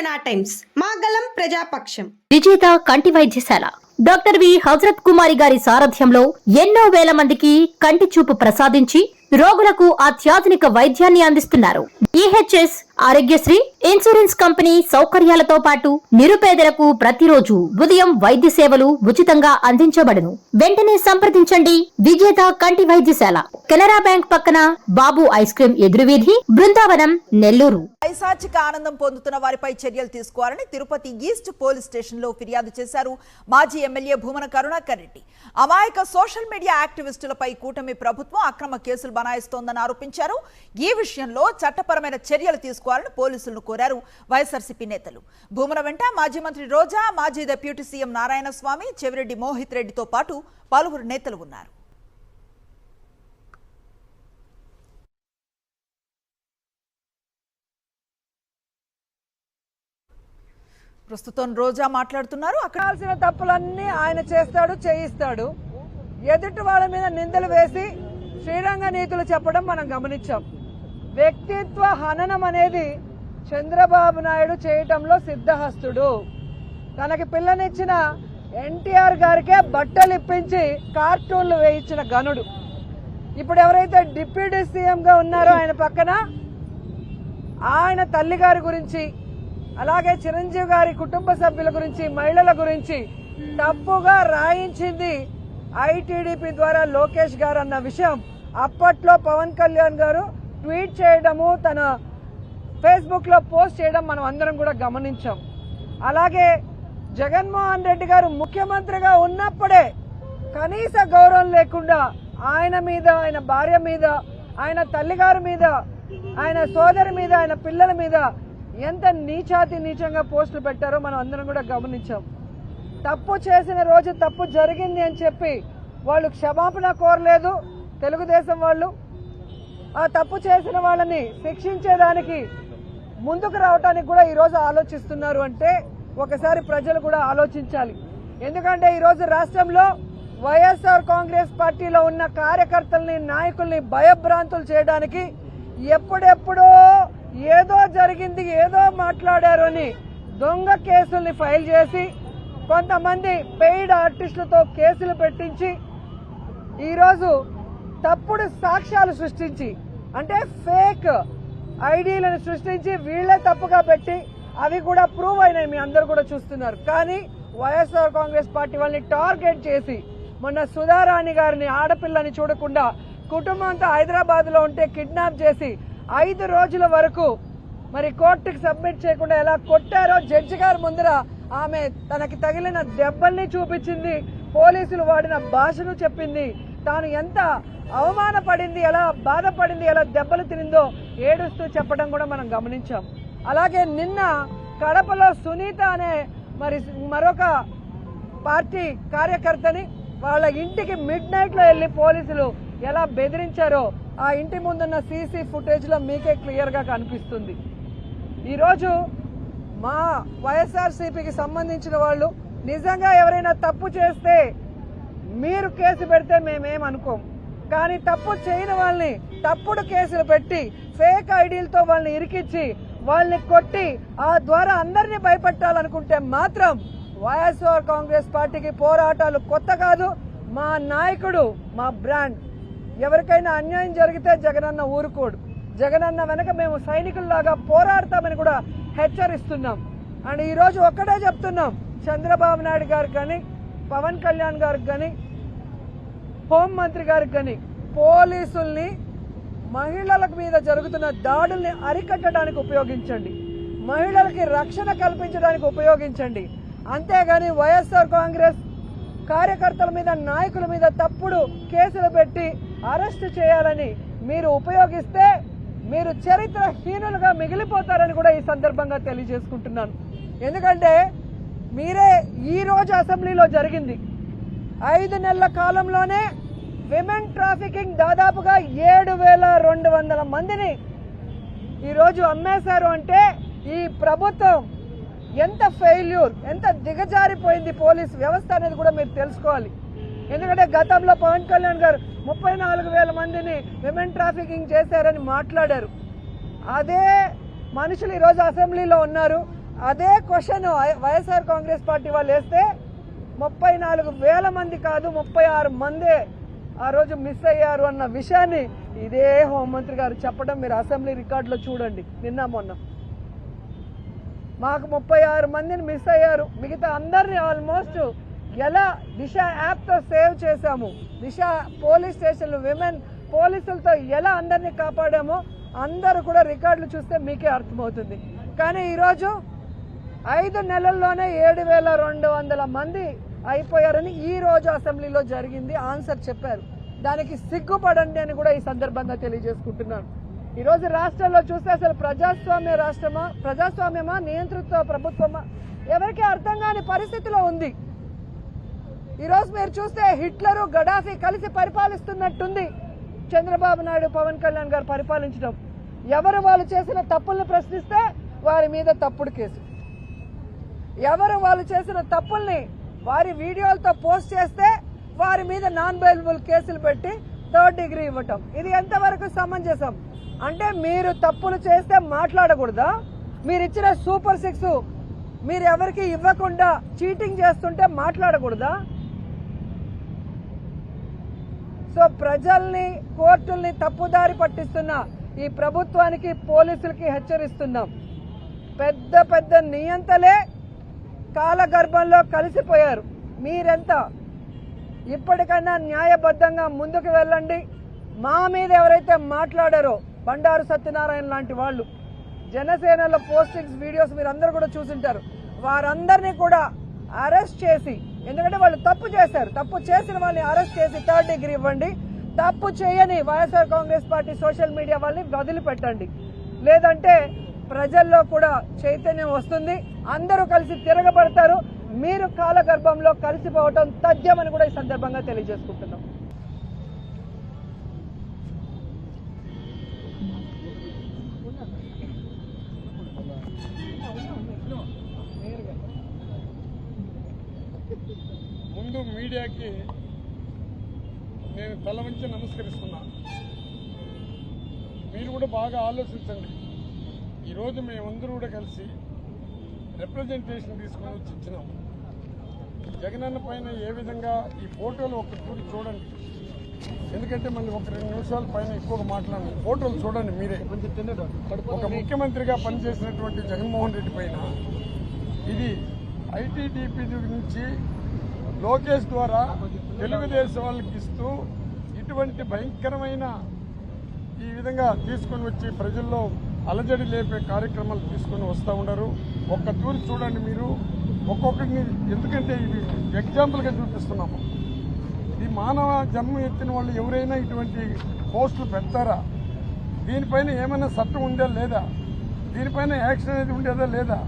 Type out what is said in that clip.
జనా టైమ్స్ మాగలం ప్రజాపక్షం. విజేత కంటి వైద్యశాల. Doctor V. హజరత్ కుమారి గారి సారథ్యంలో ఎన్నో వేల మందికి కంటి చూపు ప్రసాదించి రోగులకు అత్యాధునిక వైద్యాన్ని అందిస్తున్నారు. ఈహెచ్ఎస్ ఆరోగ్యశ్రీ ఇన్సూరెన్స్ కంపెనీ సౌకర్యాలతో పాటు నిరుపేదలకు ప్రతిరోజు ఉదయం వైద్య సేవలు ఉచితంగా అందించబడును. వెంటనే సంప్రదించండి. విజేత కంటి వైద్యశాల. కెనరా బ్యాంక్ పక్కన బాబు ఐస్ క్రీం ఎదురువీధి బృందావనం నెల్లూరు. పైశాచిక ఆనందం పొందుతున్న వారిపై చర్యలు తీసుకోవాలని తిరుపతి ఈస్ట్ పోలీస్ స్టేషన్లో ఫిర్యాదు చేశారు మాజీ ఎమ్మెల్యే భూమన కరుణాకర్ రెడ్డి. అమాయక సోషల్ మీడియా యాక్టివిస్టులపై కూటమి ప్రభుత్వం అక్రమ కేసులు బనాయిస్తోందని ఆరోపించారు. ఈ విషయంలో చట్టపరమైన చర్యలు తీసుకోవాలని పోలీసులను కోరారు వైఎస్ఆర్సీపీ నేతలు. భూముల వెంట మాజీ మంత్రి రోజా మాజీ డిప్యూటీ సీఎం నారాయణస్వామి చెవిరెడ్డి మోహిత్ రెడ్డితో పాటు పలువురు నేతలు ఉన్నారు. ప్రస్తుతం రోజా మాట్లాడుతున్నారు. అక్కడ తప్పులన్నీ ఆయన చేస్తాడు చేయిస్తాడు. ఎదుటి వాళ్ళ మీద నిందలు వేసి శ్రీరంగ నీతులు చెప్పడం మనం గమనించాం. వ్యక్తిత్వ హననం అనేది చంద్రబాబు నాయుడు చేయటంలో సిద్ధహస్తుడు. తనకి పిల్లనిచ్చిన ఎన్టీఆర్ గారికే బట్టలు ఇప్పించి కార్టూన్లు వేయించిన గనుడు. ఇప్పుడు ఎవరైతే డిప్యూటీ సీఎం గా ఉన్నారో ఆయన పక్కన ఆయన తల్లి గారి గురించి అలాగే చిరంజీవి గారి కుటుంబ సభ్యుల గురించి మహిళల గురించి తప్పుగా రాయించింది ఐటీడీపీ ద్వారా లోకేష్ గారు అన్న విషయం అప్పట్లో పవన్ కళ్యాణ్ గారు ట్వీట్ చేయడము తన ఫేస్బుక్లో పోస్ట్ చేయడం మనం అందరం కూడా గమనించాం. అలాగే జగన్మోహన్ రెడ్డి గారు ముఖ్యమంత్రిగా ఉన్నప్పుడే కనీస గౌరవం లేకుండా ఆయన మీద ఆయన భార్య మీద ఆయన తల్లిగారి మీద ఆయన సోదరి మీద ఆయన పిల్లల మీద ఎంత నీచాతి నీచంగా పోస్టులు పెట్టారో మనం అందరం కూడా గమనించాం. తప్పు చేసిన రోజు తప్పు జరిగింది అని చెప్పి వాళ్ళు క్షమాపణ కోరలేదు. తెలుగుదేశం వాళ్ళు ఆ తప్పు చేసిన వాళ్ళని శిక్షించేదానికి ముందుకు రావడానికి కూడా ఈరోజు ఆలోచిస్తున్నారు అంటే ఒకసారి ప్రజలు కూడా ఆలోచించాలి. ఎందుకంటే ఈరోజు రాష్ట్రంలో వైఎస్ఆర్ కాంగ్రెస్ పార్టీలో ఉన్న కార్యకర్తల్ని నాయకుల్ని భయభ్రాంతులు చేయడానికి ఎప్పుడెప్పుడో ఏదో జరిగింది ఏదో మాట్లాడారు అని దొంగ కేసుల్ని ఫైల్ చేసి కొంతమంది పెయిడ్ ఆర్టిస్టులతో కేసులు పెట్టించి ఈరోజు తప్పుడు సాక్ష్యాలు సృష్టించి అంటే ఫేక్ ఐడీలను సృష్టించి వీళ్ళే తప్పుగా పెట్టి అవి కూడా ప్రూవ్ అయినాయి మీ అందరు కూడా చూస్తున్నారు. కానీ వైఎస్ఆర్ కాంగ్రెస్ పార్టీ వాళ్ళని టార్గెట్ చేసి మొన్న సుధారాణి గారిని ఆడపిల్లని చూడకుండా కుటుంబంతో హైదరాబాద్లో ఉంటే కిడ్నాప్ చేసి ఐదు రోజుల వరకు మరి కోర్టుకి సబ్మిట్ చేయకుండా ఎలా కొట్టారో జడ్జి గారి ముందర ఆమె తనకి తగిలిన దెబ్బల్ని చూపించింది. పోలీసులు వాడిన భాషను చెప్పింది. తాను ఎంత అవమానపడింది ఎలా బాధపడింది ఎలా దెబ్బలు తినిందో ఏడుస్తూ చెప్పడం కూడా మనం గమనించాం. అలాగే నిన్న కడపలో సునీత అనే మరి మరొక పార్టీ కార్యకర్తని వాళ్ళ ఇంటికి మిడ్ నైట్లో వెళ్ళి పోలీసులు ఎలా బెదిరించారో ఆ ఇంటి ముందున్న సీసీ ఫుటేజ్లో మీకే క్లియర్గా కనిపిస్తుంది. ఈరోజు మా వైఎస్ఆర్సీపీకి సంబంధించిన వాళ్ళు నిజంగా ఎవరైనా తప్పు చేస్తే మీరు కేసు పెడితే మేమేం అనుకోం. కానీ తప్పు చేయని వాళ్ళని తప్పుడు కేసులు పెట్టి ఫేక్ ఐడీలతో వాళ్ళని ఇరికిచ్చి వాళ్ళని కొట్టి ఆ ద్వారా అందరినీ భయపెట్టాలనుకుంటే మాత్రం వైఎస్ఆర్ కాంగ్రెస్ పార్టీకి పోరాటాలు కొత్త కాదు. మా నాయకుడు మా బ్రాండ్. ఎవరికైనా అన్యాయం జరిగితే జగనన్న ఊరుకోడు. జగనన్న వెనక మేము సైనికుల్లాగా పోరాడతామని కూడా హెచ్చరిస్తున్నాం. అండ్ ఈ రోజు ఒక్కటే చెప్తున్నాం. చంద్రబాబు నాయుడు గారికి కానీ పవన్ కళ్యాణ్ గారికి కానీ హోంమంత్రి గారికి కానీ పోలీసుల్ని మహిళల మీద జరుగుతున్న దాడుల్ని అరికట్టడానికి ఉపయోగించండి. మహిళలకి రక్షణ కల్పించడానికి ఉపయోగించండి. అంతేగాని వైఎస్ఆర్ కాంగ్రెస్ కార్యకర్తల మీద నాయకుల మీద తప్పుడు కేసులు పెట్టి అరెస్ట్ చేయాలని మీరు ఉపయోగిస్తే మీరు చరిత్రహీనులుగా మిగిలిపోతారని కూడా ఈ సందర్భంగా తెలియజేసుకుంటున్నాను. ఎందుకంటే మీరే ఈరోజు అసెంబ్లీలో జరిగింది. ఐదు నెలల కాలంలోనే విమెన్ ట్రాఫికింగ్ దాదాపుగా ఏడు వేల రెండు వందల మందిని ఈరోజు అమ్మేశారు అంటే ఈ ప్రభుత్వం ఎంత ఫెయిల్యూర్ ఎంత దిగజారిపోయింది పోలీస్ వ్యవస్థ అనేది కూడా మీరు తెలుసుకోవాలి. ఎందుకంటే గతంలో పవన్ కళ్యాణ్ గారు ముప్పై నాలుగు వేల మందిని విమెన్ ట్రాఫికింగ్ చేశారని మాట్లాడారు. అదే మనుషులు ఈరోజు అసెంబ్లీలో ఉన్నారు. అదే క్వశ్చన్ వైఎస్ఆర్ కాంగ్రెస్ పార్టీ వాళ్ళు వేస్తే ముప్పై నాలుగు వేల మంది కాదు ముప్పై ఆరు మందే ఆ రోజు మిస్ అయ్యారు అన్న విషయాన్ని ఇదే హోంమంత్రి గారు చెప్పడం మీరు అసెంబ్లీ రికార్డులో చూడండి. నిన్న మొన్న. మాకు ముప్పై ఆరు మందిని మిస్ అయ్యారు. మిగతా అందరిని ఆల్మోస్ట్ ఎలా దిశ యాప్తో సేవ్ చేశాము? దిశ పోలీస్ స్టేషన్లు విమెన్ పోలీసులతో ఎలా అందరినీ కాపాడామో అందరూ కూడా రికార్డులు చూస్తే మీకే అర్థమవుతుంది. కానీ ఈరోజు ఐదు నెలల్లోనే ఏడు వేల రెండు వందల మంది అయిపోయారని ఈ రోజు అసెంబ్లీలో జరిగింది ఆన్సర్ చెప్పారు. దానికి సిగ్గుపడండి అని కూడా ఈ సందర్భంగా తెలియజేసుకుంటున్నాను. ఈ రోజు రాష్ట్రంలో చూస్తే అసలు ప్రజాస్వామ్య రాష్ట్రమా ప్రజాస్వామ్యమా నియంతృత్వ ప్రభుత్వమా? ఎవరికీ అర్థం కాని పరిస్థితిలో ఉంది. ఈరోజు మీరు చూస్తే హిట్లరు గడాఫీ కలిసి పరిపాలిస్తున్నట్టుంది చంద్రబాబు నాయుడు పవన్ కళ్యాణ్ గారు పరిపాలించడం. ఎవరు వాళ్ళు చేసిన తప్పుల్ని ప్రశ్నిస్తే వారి మీద తప్పుడు కేసు. ఎవరు వాళ్ళు చేసిన తప్పుల్ని వారి వీడియోలతో పోస్ట్ చేస్తే వారి మీద నాన్ బెయిలబుల్ కేసులు పెట్టి థర్డ్ డిగ్రీ ఇవ్వటం. ఇది ఎంతవరకు సమంజసం? అంటే మీరు తప్పులు చేస్తే మాట్లాడకూడదా? మీరు ఇచ్చిన సూపర్ సిక్స్ మీరు ఎవరికి ఇవ్వకుండా చీటింగ్ చేస్తుంటే మాట్లాడకూడదా? సో ప్రజల్ని కోర్టుల్ని తప్పుదారి పట్టిస్తున్న ఈ ప్రభుత్వానికి పోలీసులకి హెచ్చరిస్తున్నాం. పెద్ద పెద్ద నియంతలే కాలగర్భంలో కలిసిపోయారు. మీరెంత? ఇప్పటికైనా న్యాయబద్ధంగా ముందుకు వెళ్ళండి. మా మీద ఎవరైతే మాట్లాడారో బండారు సత్యనారాయణ లాంటి వాళ్ళు జనసేనలో పోస్టింగ్స్ వీడియోస్ మీరు అందరూ కూడా చూసింటారు. వారందరినీ కూడా అరెస్ట్ చేసి ఎందుకంటే వాళ్ళు తప్పు చేశారు. తప్పు చేసిన వాళ్ళని అరెస్ట్ చేసి థర్డ్ డిగ్రీ ఇవ్వండి. తప్పు చేయని YSR Congress party social media వాళ్ళని వదిలిపెట్టండి. లేదంటే ప్రజల్లో కూడా చైతన్యం వస్తుంది. అందరూ కలిసి తిరగబడతారు. మీరు కాలగర్భంలో కలిసిపోవటం తథ్యమని కూడా ఈ సందర్భంగా తెలియజేసుకుంటున్నాం. ముందు మీడియాకి నేను తల వంచి నమస్కరిస్తున్నా. మీరు కూడా బాగా ఆలోచించండి. ఈరోజు మేమందరూ కూడా కలిసి రిప్రజెంటేషన్ తీసుకొని వచ్చి ఇచ్చినాం. జగనన్న పైన ఏ విధంగా ఈ ఫోటోలు ఒక చూడి చూడండి. ఎందుకంటే మళ్ళీ ఒక రెండు నిమిషాల పైన ఎక్కువగా మాట్లాడండి ఫోటోలు చూడండి మీరే. ఒక ముఖ్యమంత్రిగా పనిచేసినటువంటి జగన్మోహన్ రెడ్డి పైన ఇది ఐటీడీపీ నుంచి లోకేష్ ద్వారా తెలుగుదేశం వాళ్ళకి ఇస్తూ ఇటువంటి భయంకరమైన ఈ విధంగా తీసుకొని వచ్చి ప్రజల్లో అలజడి లేపే కార్యక్రమాలు తీసుకొని వస్తూ ఉన్నారు. ఒక్క తూరి చూడండి మీరు. ఒక్కొక్కటిని ఎందుకంటే ఇది ఎగ్జాంపుల్గా చూపిస్తున్నాము. ఈ మానవ జన్మ ఎత్తిన వాళ్ళు ఎవరైనా ఇటువంటి పోస్టులు పెడతారా? దీనిపైన ఏమైనా చట్టం ఉందా లేదా? దీనిపైన యాక్షన్ అనేది ఉండేదా లేదా?